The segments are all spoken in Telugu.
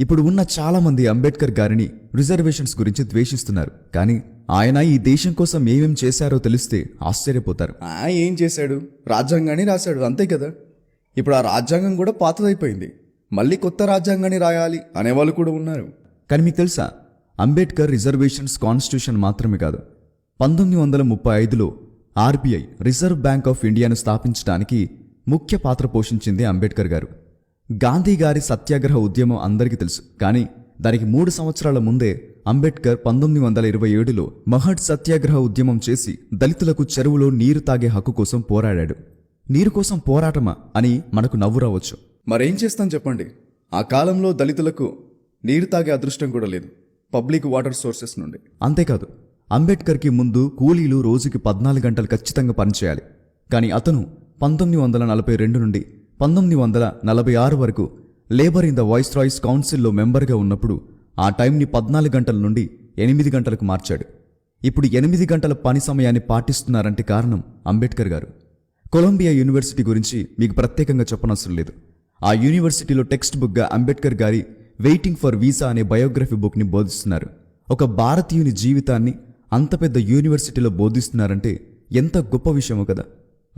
ఇప్పుడు ఉన్న చాలా మంది అంబేద్కర్ గారిని రిజర్వేషన్స్ గురించి ద్వేషిస్తున్నారు. కానీ ఆయన ఈ దేశం కోసం ఏమేం చేశారో తెలిస్తే ఆశ్చర్యపోతారు. ఏం చేశాడు? రాజ్యాంగాన్ని రాశాడు అంతే కదా? ఇప్పుడు ఆ రాజ్యాంగం కూడా పాతదైపోయింది. మళ్ళీ కొత్త రాజ్యాంగాన్ని రాయాలి అనేవాళ్ళు కూడా ఉన్నారు. కానీ మీకు తెలుసా? అంబేద్కర్ రిజర్వేషన్స్ కాన్స్టిట్యూషన్ మాత్రమే కాదు. పంతొమ్మిది వందల ముప్పై ఐదులో ఆర్బీఐ రిజర్వ్ బ్యాంక్ ఆఫ్ ఇండియాను స్థాపించడానికి ముఖ్య పాత్ర పోషించింది అంబేద్కర్ గారు. గాంధీ గారి సత్యాగ్రహ ఉద్యమం అందరికీ తెలుసు. కానీ దానికి మూడు సంవత్సరాల ముందే అంబేద్కర్ పంతొమ్మిది వందల ఇరవై ఏడులో మహడ్ సత్యాగ్రహ ఉద్యమం చేసి దళితులకు చెరువులో నీరు తాగే హక్కు కోసం పోరాడాడు. నీరు కోసం పోరాటమా అని మనకు నవ్వు రావచ్చు. మరేం చేస్తాం చెప్పండి? ఆ కాలంలో దళితులకు నీరు తాగే అదృష్టం కూడా లేదు. పబ్లిక్ వాటర్ సోర్సెస్ నుండి. అంతేకాదు అంబేద్కర్కి ముందు కూలీలు రోజుకి పద్నాలుగు గంటలు ఖచ్చితంగా పనిచేయాలి. కానీ అతను పంతొమ్మిది వందల నలభై రెండు నుండి పంతొమ్మిది వందల నలభై ఆరు వరకు labour in the viceroy's కౌన్సిల్లో మెంబర్గా ఉన్నప్పుడు ఆ టైంని పద్నాలుగు గంటల నుండి ఎనిమిది గంటలకు మార్చాడు. ఇప్పుడు ఎనిమిది గంటల పని సమయాన్ని పాటిస్తున్నారంటే కారణం అంబేద్కర్ గారు. కొలంబియా యూనివర్సిటీ గురించి మీకు ప్రత్యేకంగా చెప్పనవసరం లేదు. ఆ యూనివర్సిటీలో టెక్స్ట్ బుక్గా అంబేద్కర్ గారి వెయిటింగ్ ఫర్ వీసా అనే బయోగ్రఫీ బుక్ని బోధిస్తున్నారు. ఒక భారతీయుని జీవితాన్ని అంత పెద్ద యూనివర్సిటీలో బోధిస్తున్నారంటే ఎంత గొప్ప విషయమో కదా.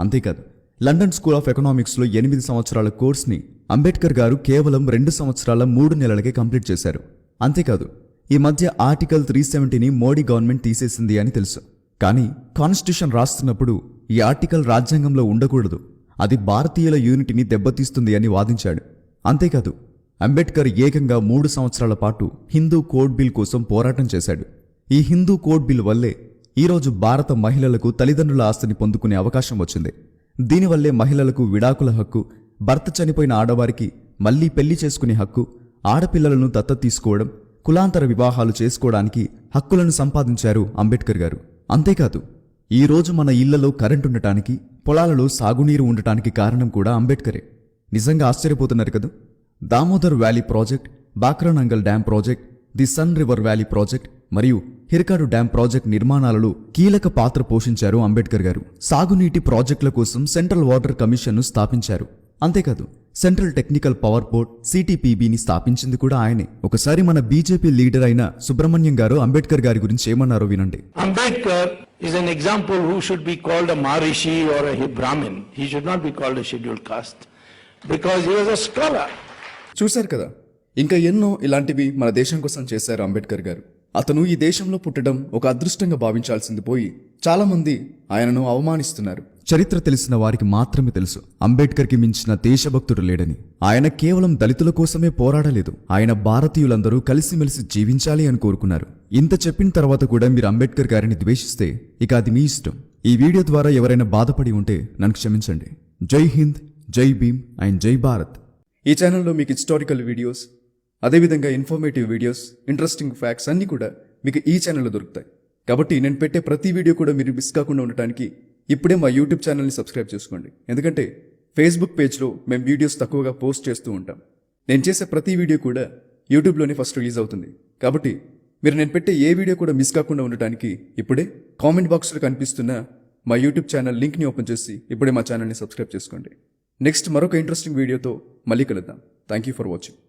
అంతేకాదు లండన్ స్కూల్ ఆఫ్ ఎకనామిక్స్లో ఎనిమిది సంవత్సరాల కోర్స్ని అంబేద్కర్ గారు కేవలం రెండు సంవత్సరాల మూడు నెలలకే కంప్లీట్ చేశారు. అంతేకాదు ఈ మధ్య ఆర్టికల్ త్రీ సెవెంటీని మోడీ గవర్నమెంట్ తీసేసింది అని తెలుసు. కానీ కాన్స్టిట్యూషన్ రాస్తున్నప్పుడు ఈ ఆర్టికల్ రాజ్యాంగంలో ఉండకూడదు. అది భారతీయుల యూనిటీని దెబ్బతీస్తుంది అని వాదించాడు. అంతేకాదు అంబేద్కర్ ఏకంగా మూడు సంవత్సరాల పాటు హిందూ కోడ్ బిల్ కోసం పోరాటం చేశాడు. ఈ హిందూ కోడ్ బిల్ వల్లే ఈరోజు భారత మహిళలకు తల్లిదండ్రుల ఆస్తిని పొందుకునే అవకాశం వచ్చింది. దీనివల్లే మహిళలకు విడాకుల హక్కు భర్త చనిపోయిన ఆడవారికి మళ్ళీ పెళ్ళి చేసుకునే హక్కు ఆడపిల్లలను దత్తత తీసుకోవడం కులాంతర వివాహాలు చేసుకోవడానికి హక్కులను సంపాదించారు అంబేద్కర్ గారు. అంతేకాదు ఈ రోజు మన ఇళ్ళలో కరెంట్ ఉండటానికి పొలాలలో సాగునీరు ఉండటానికి కారణం కూడా అంబేద్కరే నిజంగా ఆశ్చర్యపోతున్నారు కదా? Damodar valley project Bhakra Nangal dam project the Sone river valley project మరియు హిరకాడు డ్యాం ప్రాజెక్ట్ నిర్మాణాలలో కీలక పాత్ర పోషించారు అంబేద్కర్ గారు. సాగునీటి ప్రాజెక్టుల కోసం సెంట్రల్ వాటర్ కమిషన్ను స్థాపించారు. అంతేకాదు సెంట్రల్ టెక్నికల్ పవర్ బోర్డ్ సిటీపీబీని స్థాపించింది కూడా ఆయనే. ఒకసారి మన బీజేపీ లీడర్ అయిన సుబ్రహ్మణ్యం గారు అంబేద్కర్ గారి గురించి ఏమన్నారో వినండి. Ambedkar is an example who should be called a Maharishi or a Brahmin. He should not be called a scheduled caste because he was a scholar. చూశారు కదా ఇంకా ఎన్నో ఇలాంటివి మన దేశం కోసం చేశారు అంబేద్కర్ గారు. అతను ఈ దేశంలో పుట్టడం ఒక అదృష్టంగా భావించాల్సింది పోయి చాలా మంది ఆయనను అవమానిస్తున్నారు. చరిత్ర తెలిసిన వారికి మాత్రమే తెలుసు. అంబేద్కర్కి మించిన దేశభక్తుడు లేడని. ఆయన కేవలం దళితుల కోసమే పోరాడలేదు. ఆయన భారతీయులందరూ కలిసిమెలిసి జీవించాలి అని కోరుకున్నారు. ఇంత చెప్పిన తర్వాత కూడా మీరు అంబేద్కర్ గారిని ద్వేషిస్తే ఇక అది మీ ఇష్టం. ఈ వీడియో ద్వారా ఎవరైనా బాధపడి ఉంటే నన్ను క్షమించండి. జై హింద్ జై భీమ్ అండ్ జై భారత్. ఈ ఛానల్లో మీకు హిస్టారికల్ వీడియోస్ అదేవిధంగా ఇన్ఫర్మేటివ్ వీడియోస్ ఇంట్రెస్టింగ్ ఫ్యాక్ట్స్ అన్నీ కూడా మీకు ఈ ఛానల్లో దొరుకుతాయి. కాబట్టి నేను పెట్టే ప్రతి వీడియో కూడా మీరు మిస్ కాకుండా ఉండటానికి ఇప్పుడే మా యూట్యూబ్ ఛానల్ని సబ్స్క్రైబ్ చేసుకోండి. ఎందుకంటే ఫేస్బుక్ పేజ్లో మేము వీడియోస్ తక్కువగా పోస్ట్ చేస్తూ ఉంటాం. నేను చేసే ప్రతి వీడియో కూడా యూట్యూబ్లోనే ఫస్ట్ రిలీజ్ అవుతుంది. కాబట్టి మీరు నేను పెట్టే ఏ వీడియో కూడా మిస్ కాకుండా ఉండటానికి ఇప్పుడే కామెంట్ బాక్స్లో కనిపిస్తున్న మా యూట్యూబ్ ఛానల్ లింక్ని ఓపెన్ చేసి ఇప్పుడే మా ఛానల్ని సబ్స్క్రైబ్ చేసుకోండి. నెక్స్ట్ మరొక ఇంట్రెస్టింగ్ వీడియోతో మళ్ళీ కలుద్దాం. Thank you for watching